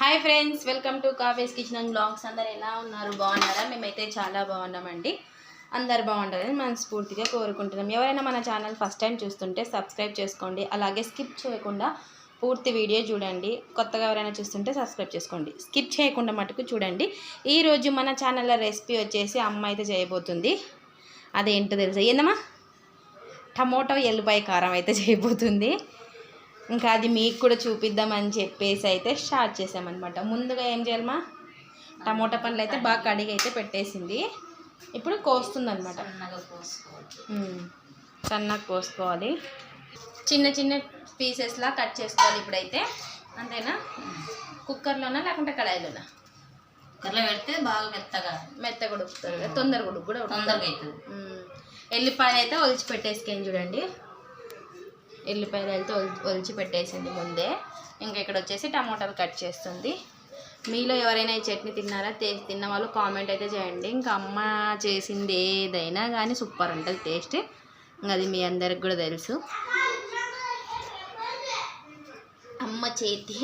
Hi friends welcome to coffee's kitchen and blogs అందరు ఎలా ఉన్నారు? బాగున్నారా? మేమైతే చాలా బాగున్నామండి. అందరు బాగుంటారని మనస్ఫూర్తిగా కోరుకుంటున్నాం. ఎవరైనా మన ఛానల్ ఫస్ట్ టైం చూస్తుంటే సబ్స్క్రైబ్ చేసుకోండి. అలాగే స్కిప్ చేయకుండా పూర్తి వీడియో చూడండి. కొత్తగా ఎవరైనా చూస్తుంటే సబ్స్క్రైబ్ చేసుకోండి. స్కిప్ చేయకుండా మటుకు చూడండి. ఈరోజు మన ఛానల్లో రెసిపీ వచ్చేసి అమ్మ అయితే చేయబోతుంది. అదేంటో తెలుసా? ఏందమ్మా? టమోటో ఎల్లిపాయ కారం అయితే చేయబోతుంది. ఇంకా అది మీకు కూడా చూపిద్దామని చెప్పేసి అయితే స్టార్ట్ చేసామన్నమాట. ముందుగా ఏం చేయాలమ్మా టమోటా పండ్లు అయితే బాగా కడిగి అయితే పెట్టేసింది. ఇప్పుడు కోస్తుంది అనమాట సన్నగా కోసుకోవాలి. సన్నగా కోసుకోవాలి. చిన్న చిన్న పీసెస్లా కట్ చేసుకోవాలి ఇప్పుడైతే. అంతేనా? కుక్కర్లోనా లేకుంటే కడాయిలోనా? కర్రలో పెడితే బాగా మెత్తగా. మెత్తగా ఉడుకుతుంది. తొందరగా ఉడుకు కూడా. తొందరగా అవుతుంది. మ్మ్. ఎల్లిపాయలు అయితే ఒలిచి పెట్టేసుకొని చూడండి. ఎల్లిపాయలు అయితే ఒలిచి పెట్టేసింది ముందే. ఇంకా ఇక్కడ వచ్చేసి టమోటాలు కట్ చేస్తుంది. మీలో ఎవరైనా ఈ చట్నీ తిన్నారా? తిన్న వాళ్ళు కామెంట్ అయితే చేయండి. ఇంకా అమ్మ చేసింది ఏదైనా కానీ సూపర్ ఉంటుంది టేస్ట్. ఇంకా అది మీ అందరికి కూడా తెలుసు. అమ్మ చేతి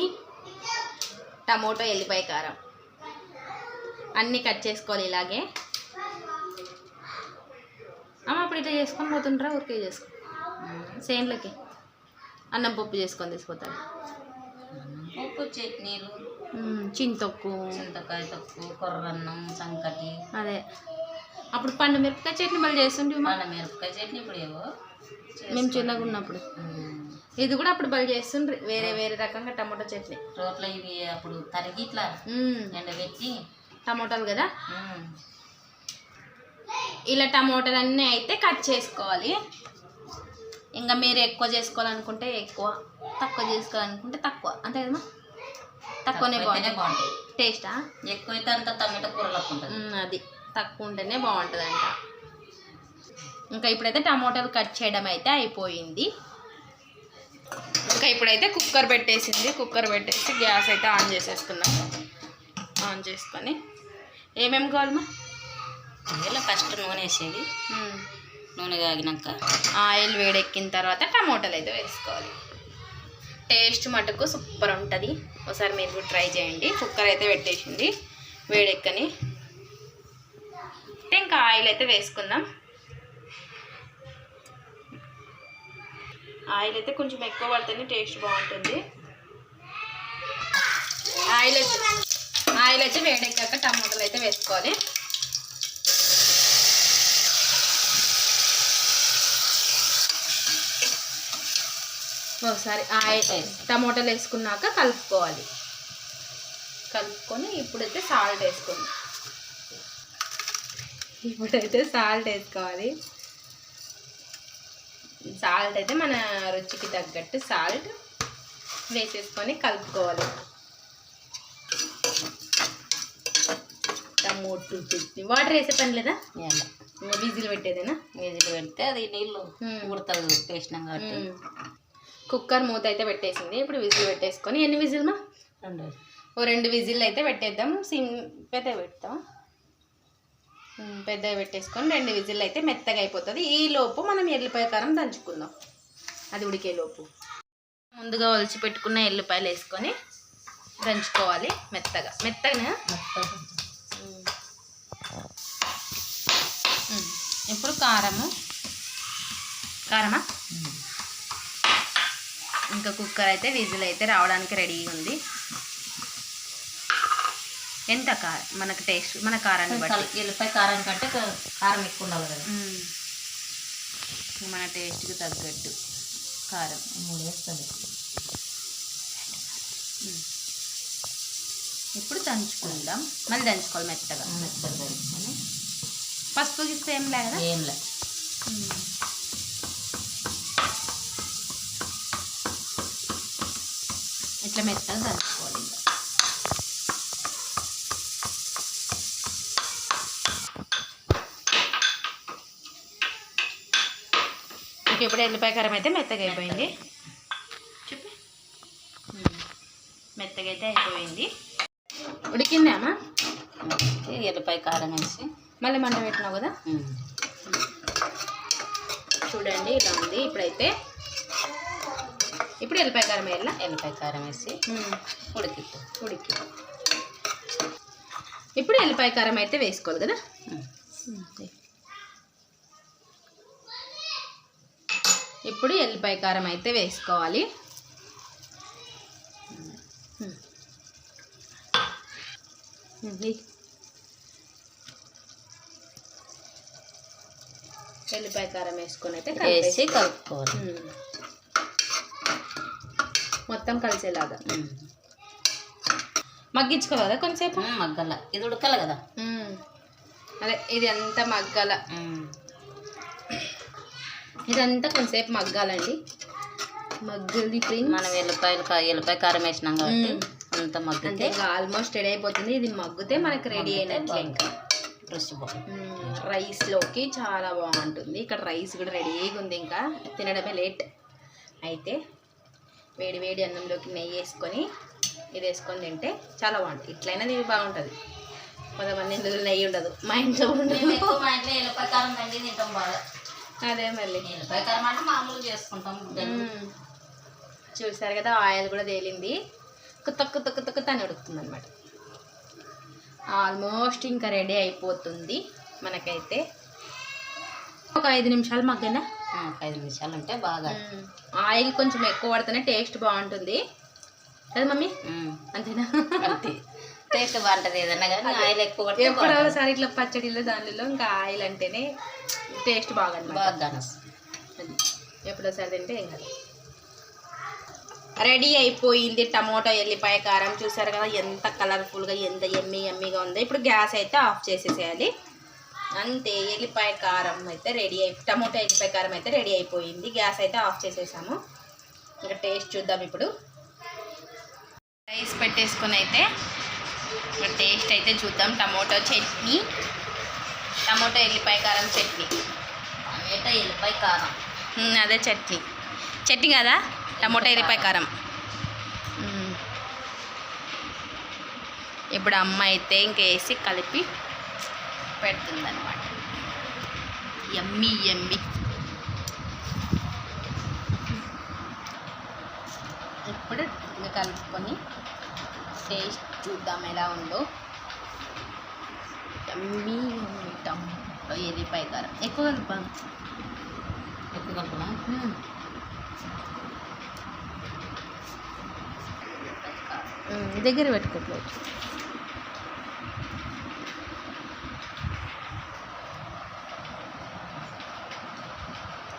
టమోటో ఎల్లిపాయ కారం. అన్నీ కట్ చేసుకోవాలి ఇలాగే. అమ్మ అప్పుడు ఇట్లా చేసుకొని పోతుంటారా ఊరికే చేసుకో సేన్లకి. అన్నం పప్పు చేసుకొని తీసుకుపోతారు ఉప్పు చట్నీలు చింతొక్కు. చింతకాయ తొక్కు కొర్రన్నం సంకటి. అదే. అప్పుడు పండు మిరపకాయ చట్నీ మళ్ళీ చేస్తుంటే మన మిరపకాయ చట్నీ ఇప్పుడు ఏవో మేము చిన్నగా ఉన్నప్పుడు. ఇది కూడా అప్పుడు బలి చేస్తుండ్రి. వేరే వేరే రకంగా టమాటో చట్నీ. రోట్లో ఇవి అప్పుడు తరిగి ఇట్లా ఎండబెట్టి. టమోటాలు కదా. ఇలా టమోటాలు అన్నీ అయితే కట్ చేసుకోవాలి. ఇంకా మీరు ఎక్కువ చేసుకోవాలనుకుంటే ఎక్కువ తక్కువ చేసుకోవాలనుకుంటే తక్కువ. అంతే కదమ్మా? తక్కువనే బాగుంటుంది. బాగుంటుంది. టేస్టా? ఎక్కువైతే అంత టమాటా కూరలకు అది. తక్కువ ఉంటేనే బాగుంటుందంట. ఇంకా ఇప్పుడైతే టమోటాలు కట్ చేయడం అయితే అయిపోయింది. ఇంకా ఇప్పుడైతే కుక్కర్ పెట్టేసింది. కుక్కర్ పెట్టేసి గ్యాస్ అయితే ఆన్ చేసేసుకున్నాం ఆన్ చేసుకొని ఏమేమి కావాలమ్మా? ఫస్ట్ నూనె వేసేది. నూనె కాగినాక. ఆయిల్ వేడెక్కిన తర్వాత టమోటాలు అయితే వేసుకోవాలి. టేస్ట్ మటుకు సూపర్ ఉంటుంది. ఒకసారి మీరు కూడా ట్రై చేయండి. కుక్కర్ అయితే పెట్టేసింది. వేడెక్కని. అంటే ఇంకా ఆయిల్ అయితే వేసుకుందాం. ఆయిల్ అయితే కొంచెం ఎక్కువ పడితేనే టేస్ట్ బాగుంటుంది. ఆయిల్ అయితే ఆయిల్ అయితే వేడెక్కాక టమాటాలు అయితే వేసుకోవాలి. ఒకసారి ఆయిల్ టమోటాలు వేసుకున్నాక కలుపుకోవాలి. కలుపుకొని ఇప్పుడైతే సాల్ట్ వేసుకోండి ఇప్పుడైతే సాల్ట్ వేసుకోవాలి. సాల్ట్ అయితే మన రుచికి తగ్గట్టు సాల్ట్ వేసేసుకొని కలుపుకోవాలి. టమోటో చట్నీ. వాటర్ వేసే పని లేదా? విజిల్ పెట్టేదేనా? వేదిలు పెడితే అది నీళ్ళు ఉమ్. ఉడతలు వేసినాం కాబట్టి. కుక్కర్ మూత అయితే పెట్టేసింది. ఇప్పుడు విజిల్ పెట్టేసుకొని ఎన్ని విజిల్ మా రెండు. ఓ రెండు విజిల్ అయితే పెట్టేద్దాం. సిమ్ పెద్ద పెడతాం పెద్దగా పెట్టేసుకొని రెండు విజిల్ అయితే మెత్తగా అయిపోతుంది. ఈ లోపు మనం ఎల్లిపాయ కారం దంచుకుందాం. అది ఉడికే లోపు. ముందుగా ఒలిచి పెట్టుకున్న ఎల్లిపాయలు వేసుకొని దంచుకోవాలి మెత్తగా. మెత్తగా. ఇప్పుడు కారము. కారమా? ఇంకా కుక్కర్ అయితే విజిల్ అయితే రావడానికి రెడీగా ఉంది. ఎంత కారం మనకు టేస్ట్ మన కారాన్ని బట్టి. ఎల్లిపాయ కారం కంటే కారం ఎక్కువ ఉండాలి కదా. మన టేస్ట్కి తగ్గట్టు కారం. మూడు వేస్తుంది. ఇప్పుడు దంచుకుందాం? మళ్ళీ దంచుకోవాలి మెత్తగా. మెత్తగా పసుపు గిస్తే ఏం లే కదా? ఏం లే. ఇట్లా మెత్తగా దంచుకోవాలి ఇంకా. ఇప్పుడు ఎల్లిపాయ కారం అయితే మెత్తగా అయిపోయింది. చూపి మ్మ్. మెత్తగా అయితే అయిపోయింది. ఉడికిందామా? ఎల్లిపాయ కారం వేసి. మళ్ళీ మంట పెట్టినావు కదా. చూడండి ఇలా ఉంది. ఇప్పుడైతే ఇప్పుడు ఎల్లిపాయ కారం వేయాలా? ఎల్లిపాయ కారం వేసి ఉడికిద్దు. ఉడికి. ఇప్పుడు ఎల్లిపాయ కారం అయితే వేసుకోవాలి కదా? ఇప్పుడు ఎల్లిపాయ కారం అయితే వేసుకోవాలి. ఎల్లిపాయ కారం వేసుకొని అయితే వేసి కలుపుకోవాలి. మొత్తం కలిసేలాగా. మగ్గించుకోవాలి కదా కొంచెంసేపు మగ్గల. ఇది ఉడకాలి కదా. అదే ఇది అంతా మగ్గాల. ఇదంతా కొంచెంసేపు మగ్గాలండి. మగ్గుది ఫ్రెండ్స్. మనం ఎల్లిపాయలు ఎల్లిపాయ కారం వేసినాం కాబట్టి. అంత మగ్గితే ఇంకా ఆల్మోస్ట్ రెడీ అయిపోతుంది. ఇది మగ్గితే మనకి రెడీ అయినట్లే ఇంకా. రైస్లోకి చాలా బాగుంటుంది. ఇక్కడ రైస్ కూడా రెడీగా ఉంది ఇంకా. తినడమే లేట్. అయితే వేడి వేడి అన్నంలోకి నెయ్యి వేసుకొని ఇది వేసుకొని తింటే చాలా బాగుంటుంది. ఇట్లయినా ఇది బాగుంటుంది. కొంతమంది ఇందులో నెయ్యి ఉండదు. మా ఇంట్లో ఉండదు. మా ఇంట్లో తింటాం బాగా. అదే మళ్ళీ అంటే మామూలు చేసుకుంటాం. చూసారు కదా ఆయిల్ కూడా తేలింది. తక్కువ తక్కువ తక్కువ తని ఉడుకుతుంది అనమాట ఆల్మోస్ట్ ఇంకా రెడీ అయిపోతుంది మనకైతే. ఒక ఐదు నిమిషాలు మగ్గనా? ఒక ఐదు నిమిషాలు ఉంటే బాగా ఆయిల్ కొంచెం ఎక్కువ పడితేనే టేస్ట్ బాగుంటుంది. కదా మమ్మీ. అంతేనా? అంతే. టేస్ట్ బాగుంటుంది ఏదన్నా కానీ ఆయిల్ ఎక్కువ పడితే. ఒకసారి ఇట్లా పచ్చడిలో దానిలో ఇంకా ఆయిల్ అంటేనే టేస్ట్ బాగా బాగా ఎప్పుడోసారి తింటే ఏం కాదు. రెడీ అయిపోయింది టమోటా ఎల్లిపాయ కారం. చూసారు కదా ఎంత కలర్ఫుల్గా ఎంత ఎమ్మి ఎమ్మిగా ఉందో. ఇప్పుడు గ్యాస్ అయితే ఆఫ్ చేసేసేయాలి. అంతే ఎల్లిపాయ కారం అయితే రెడీ అయి టమోటా ఎల్లిపాయ కారం అయితే రెడీ అయిపోయింది. గ్యాస్ అయితే ఆఫ్ చేసేసాము. ఇంకా టేస్ట్ చూద్దాం ఇప్పుడు. రైస్ పెట్టేసుకొని అయితే టేస్ట్ అయితే చూద్దాం. టమోటో చట్నీ టమోటో ఎల్లిపాయ కారం చట్నీ. టమాటా ఎల్లిపాయ కారం. అదే చట్నీ. చట్నీ కదా? టమోటా ఎల్లిపాయ కారం. ఇప్పుడు అమ్మ అయితే ఇంకేసి కలిపి పెడుతుందన్నమాట. ఎమ్మి ఎమ్మి. ఇప్పుడు కలుపుకొని టేస్ట్ చూద్దాం ఎలా ఉందో. ఎమ్మి ఎమ్మి టమోటా ఎల్లిపాయ కారం. ఎక్కువ కలుపాను ఎక్కువ కలుపునా దగ్గర పెట్టుకోవట్లేదు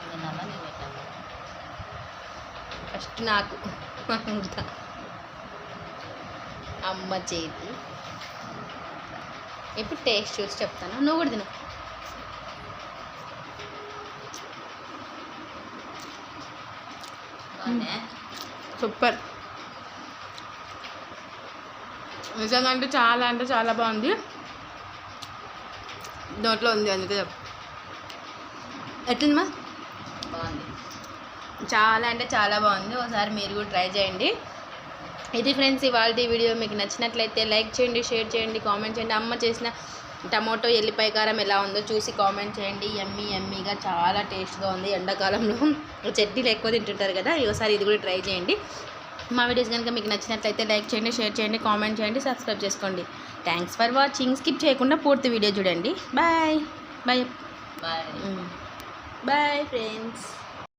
ఇది నల్ల నీళ్ళు పెట్టాలి. ఫస్ట్ నాకు. అమ్మ చేతి. ఇప్పుడు టేస్ట్ చూసి చెప్తాను. నువ్వు కూడా తిను? సూపర్. నిజంగా అంటే చాలా అంటే చాలా బాగుంది. నోట్లో ఉంది అందుకే చెప్పు. ఎట్లుంది మా? బాగుంది. చాలా అంటే చాలా బాగుంది. ఒకసారి మీరు కూడా ట్రై చేయండి. ఇది ఫ్రెండ్స్ ఇవాళ వీడియో మీకు నచ్చినట్లయితే లైక్ చేయండి షేర్ చేయండి కామెంట్ చేయండి. అమ్మ చేసిన టమాటో ఎల్లిపాయ కారం ఎలా ఉందో చూసి కామెంట్ చేయండి. ఎమ్మీ ఎమ్మీగా చాలా టేస్ట్గా ఉంది. ఎండాకాలంలో చట్నీలు ఎక్కువ తింటుంటారు కదా ఒకసారి ఇది కూడా ట్రై చేయండి. మా వీడియోస్ కనుక మీకు నచ్చినట్లయితే లైక్ చేయండి షేర్ చేయండి కామెంట్ చేయండి సబ్స్క్రైబ్ చేసుకోండి. థ్యాంక్స్ ఫర్ వాచింగ్ స్కిప్ చేయకుండా పూర్తి వీడియో చూడండి. Bye bye bye bye friends